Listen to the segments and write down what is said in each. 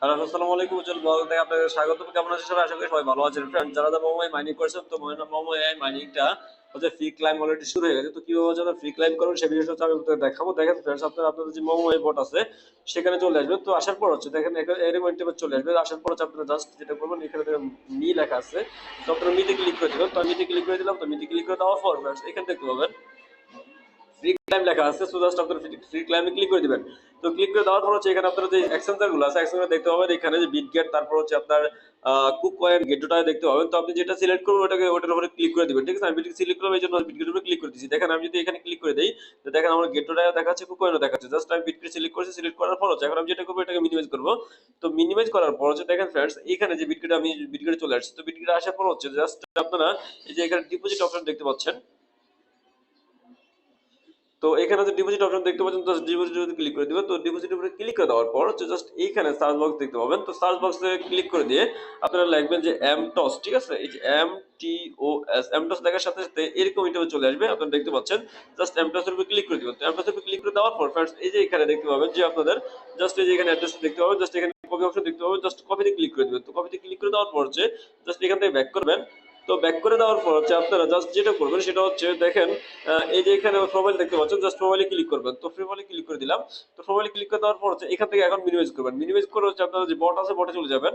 Hello, আসসালামু আলাইকুম সবাই? ভালো আছেন। যারা যারা মোমো মাইনিং করছেন দেখাবো। দেখেন ফ্রেন্ডস আপনারা যে মোমো এই বট আছে, সেখানে চলে আসবেন। তো আসার পর হচ্ছে, দেখেন এখানে এরকম চলে আসবে। আসার পর হচ্ছে আপনারা জাস্ট যেটা করবেন এখানে দেখেন মি লেখা আছে। তো আপনারা মিতে ক্লিক করে দিবেন। তো মিতে ক্লিক করে দিলাম। তো মিতে ক্লিক করে দেওয়ার পর এখানে দেখতে পাবেন? ফ্রি ক্লাইম লেখা আছে সো জাস্ট আপনারা ফ্রি ক্লাইমে ক্লিক করে দিবেন। তো ক্লিক করে দেওয়ার পর হচ্ছে এখানে আপনারা যে এক্সচেঞ্জারগুলো আছে এক্সচেঞ্জার দেখতে পাবেন, এখানে যে বিটগেট তারপর হচ্ছে আপনার কুক কয়েন গেটটা দেখতে পাবেন। তো আপনি যেটা সিলেক্ট করবেন, ওটাকে, ওটার উপরে ক্লিক করে দিবেন, ঠিক আছে? আমি বিটকে সিলেক্ট করব এই জন্য বিটগেটের উপরে ক্লিক করে দিয়েছি। দেখেন, আমি যদি এখানে ক্লিক করে দেই, তো দেখেন আমার গেটটা দেখাচ্ছে কুক কয়েনও দেখাচ্ছে। জাস্ট আমি বিটকে সিলেক্ট করেছি সিলেক্ট করার পর হচ্ছে এখন আমি যেটা করব, এটাকে মিনিমাইজ করব। তো মিনিমাইজ করার পর হচ্ছে দেখেন ফ্রেন্ডস এখানে যে বিটগেট আমি বিটগেটে চলে আসছি। তো বিট বিটগেটে আসার পর হচ্ছে জাস্ট আপনারা এই যে এখানে ডিপোজিট অপশন দেখতে পাচ্ছেন তো এখানে যে ডিপোজিট অপশন দেখতে পাচ্ছেন জাস্ট ডিপোজিট ক্লিক করে দিবেন তো ডিপোজিট উপরে ক্লিক করে দেওয়ার পর হচ্ছে জাস্ট এইখানে সার্চ বক্স দেখতে পাবেন। তো সার্চ বক্সে ক্লিক করে দিয়ে আপনারা লিখবেন যে এম টস ঠিক আছে? এই যে M T O S M toss লেখার সাথে সাথে এরকম ইন্টারভিউ চলে আসবে। আপনারা দেখতে পাচ্ছেন জাস্ট এম টসের উপরে ক্লিক করে দিবেন। তো এম টসের উপরে ক্লিক করে দেওয়ার পর ফ্রেন্ডস এই যে এখানে দেখতে পাবেন যে আপনাদের জাস্ট এই যে এখানে অ্যাড্রেস দেখতে পাবেন জাস্ট এখানে কপি অপশন দেখতে পাবেন জাস্ট কপিতে ক্লিক করে দিবেন। তো কপিতে ক্লিক করে দেওয়ার পর হচ্ছে জাস্ট এখান থেকে ব্যাক করবেন। তো ব্যাক করে দেওয়ার পর হচ্ছে আপনারা জাস্ট যেটা করবেন সেটা হচ্ছে দেখেন এই যে এখানে প্রোফাইল দেখতে পাচ্ছেন জাস্ট প্রোফাইলে ক্লিক করবেন। তো প্রোফাইলে ক্লিক করে দিলাম। তো প্রোফাইলে ক্লিক করে দেওয়ার পর হচ্ছে এখান থেকে এখন মিনিমাইজ করবেন। মিনিমাইজ করে হচ্ছে আপনারা যে বট আছে বটে চলে যাবেন।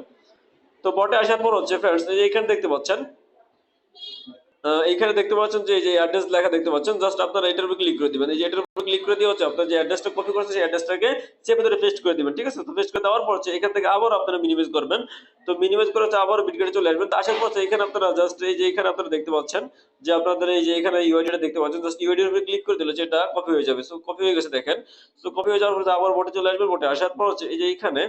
তো বটে আসার পর হচ্ছে ফ্রেন্ডস এই যে এখানে দেখতে পাচ্ছেন এইখানে দেখতে পাচ্ছেন যে, এই যে অ্যাড্রেস লেখা দেখতে পাচ্ছেন জাস্ট আপনারা এটার উপর ক্লিক করে দিবেন। এই যে এটার উপর ক্লিক করে দিয়ে হচ্ছে, আপনার যে অ্যাড্রেসটা কপি করেছে সেই অ্যাড্রেসটাকে চেপে ধরে পেস্ট করে দিবেন, ঠিক আছে? তো পেস্ট করে দেওয়ার পর হচ্ছে এখান থেকে আবার আপনারা মিনিমাইজ করবেন। তো মিনিমাইজ করে হচ্ছে আবার বিটগেটে চলে আসবেন। তো আসার পর হচ্ছে এখানে আপনারা জাস্ট এই যে এখানে আপনারা দেখতে পাচ্ছেন যে, আপনাদের এই যে এখানে ইউআইডিটা দেখতে পাচ্ছেন জাস্ট ইউআইডির উপরে ক্লিক করে দিলে যেটা কপি হয়ে যাবে। সো কপি হয়ে গেছে, দেখেন। সো কপি হয়ে যাওয়ার পর আবার বটে চলে আসবে বটে আসার পর হচ্ছে এই যে এখানে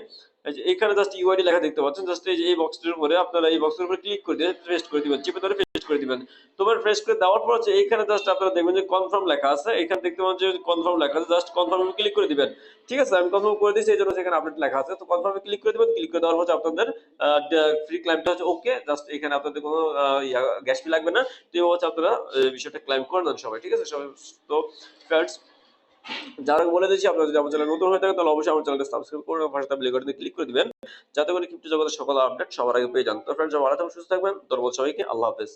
এখানে জাস্ট ইউআইডি লেখা দেখতে পাচ্ছেন জাস্ট এই যে এই বক্সটির উপরে আপনারা এই বক্সের উপরে ক্লিক করে দিয়ে পেস্ট করে দিবেন, চেপে ধরে পেস্ট করে দিবেন। তোমার প্রেস করে দেওয়ার পর হচ্ছে এইখানে জাস্ট আপনারা দেখবেন যে কনফার্ম লেখা আছে, এখানে দেখতে পাচ্ছেন যে কনফার্ম লেখা আছে জাস্ট কনফার্মে ক্লিক করে দিবেন। ঠিক আছে, আমি কনফার্ম করে দিয়েছি, এই জন্য সেখানে আপডেট লেখা আছে। তো কনফার্মে ক্লিক করে দিবেন ক্লিক করে দেওয়ার পর হচ্ছে আপনাদের ফ্রি ক্লাইমটা হচ্ছে ওকে জাস্ট এখানে আপনাদের কোনো গ্যাস ফি লাগবে না। তো হচ্ছে আপনারা বিষয়টা ক্লাইম করে দেন সবাই, ঠিক আছে? সবাই, তো ফ্রেন্ডস যারা বলে দিচ্ছি আপনারা যদি আমার চ্যানেল নতুন হয়ে থাকে তাহলে অবশ্যই আমার চ্যানেলটা সাবস্ক্রাইব করে পাশে থাকা বেল বাটনে ক্লিক করে দিবেন। যাতে করে ক্রিপ্টো জগতের সকল আপডেট সবার আগে পেয়ে যান। তো ফ্রেন্ডস ভালো থাকবেন, সুস্থ থাকবেন। ধন্যবাদ সবাইকে। আল্লাহ হাফেজ।